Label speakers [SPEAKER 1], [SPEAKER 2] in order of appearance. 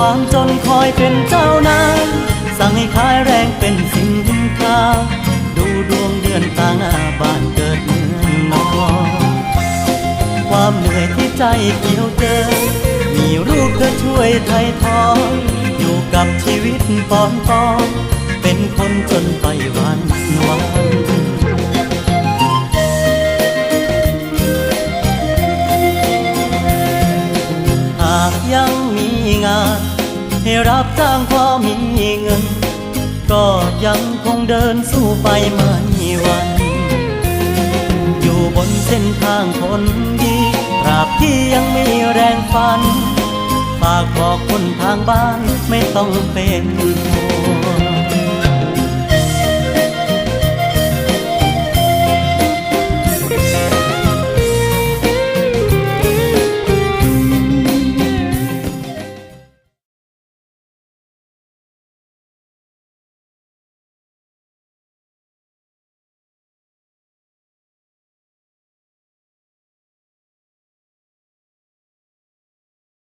[SPEAKER 1] ความจนคอยเป็นเจ้านายสั่งให้ขายแรงเป็นสินค้า ดูดวงเดือนต่างอาบานเกิดเมืองนอนความเหนื่อยที่ใจเกี่ยวเจอ มีรูปเธอช่วยไถ่ทอนอยู่กับชีวิตปอนปอนเป็นคนจนไปวันวันหากยัง งาน ให้รับจ้างพอมีเงิน ก็ยังคงเดินสู้ไปไม่วัน อยู่บนเส้นทางคนดีตราบที่ยังมีแรงฟัน ฝากบอกคนทางบ้านไม่ต้องเป็นห่วง